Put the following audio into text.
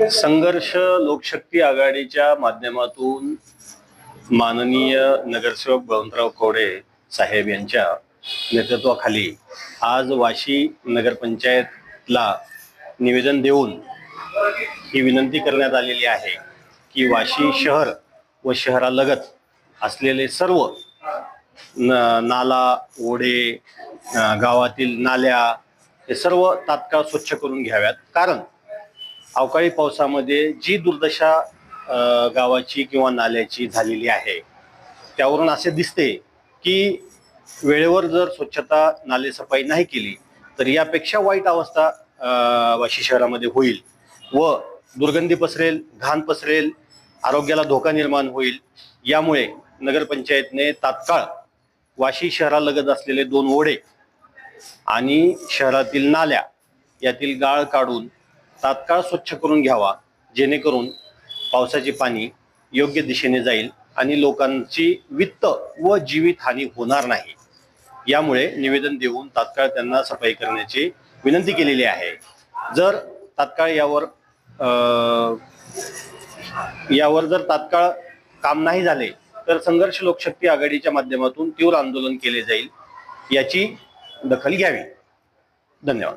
संघर्ष लोकशक्ती आघाडीच्या माध्यमातून माननीय नगरसेवक बळवंतराव कोडे साहेब यांच्या नेतृत्वाखाली आज वाशी नगरपंचायतला निवेदन देऊन ही विनंती करण्यात आलेली आहे की वाशी शहर व शहरालगत असलेले सर्व न नाला ओढे गावातील नाल्या हे सर्व तात्काळ स्वच्छ करून घ्याव्यात. कारण अवकाळी पावसामध्ये जी दुर्दशा गावाची किंवा नाल्याची झालेली आहे त्यावरून असे दिसते की वेळेवर जर स्वच्छता नालेसफाई नाही केली तर यापेक्षा वाईट अवस्था वाशी शहरामध्ये होईल व दुर्गंधी पसरेल घाण पसरेल आरोग्याला धोका निर्माण होईल. यामुळे नगरपंचायतने तात्काळ वाशी शहरालगत असलेले दोन ओढे आणि शहरातील नाल्या यातील गाळ काढून तात्काळ स्वच्छ करून घ्यावा जेणेकरून पावसाचे पाणी योग्य दिशेने जाईल आणि लोकांची वित्त व जीवित हानी होणार नाही. यामुळे निवेदन देऊन तात्काळ त्यांना सफाई करण्याची विनंती केलेली आहे. जर तात्काळ यावर यावर जर तात्काळ काम नाही झाले तर संघर्ष लोकशक्ती आघाडीच्या माध्यमातून तीव्र आंदोलन केले जाईल याची दखल घ्यावी. धन्यवाद.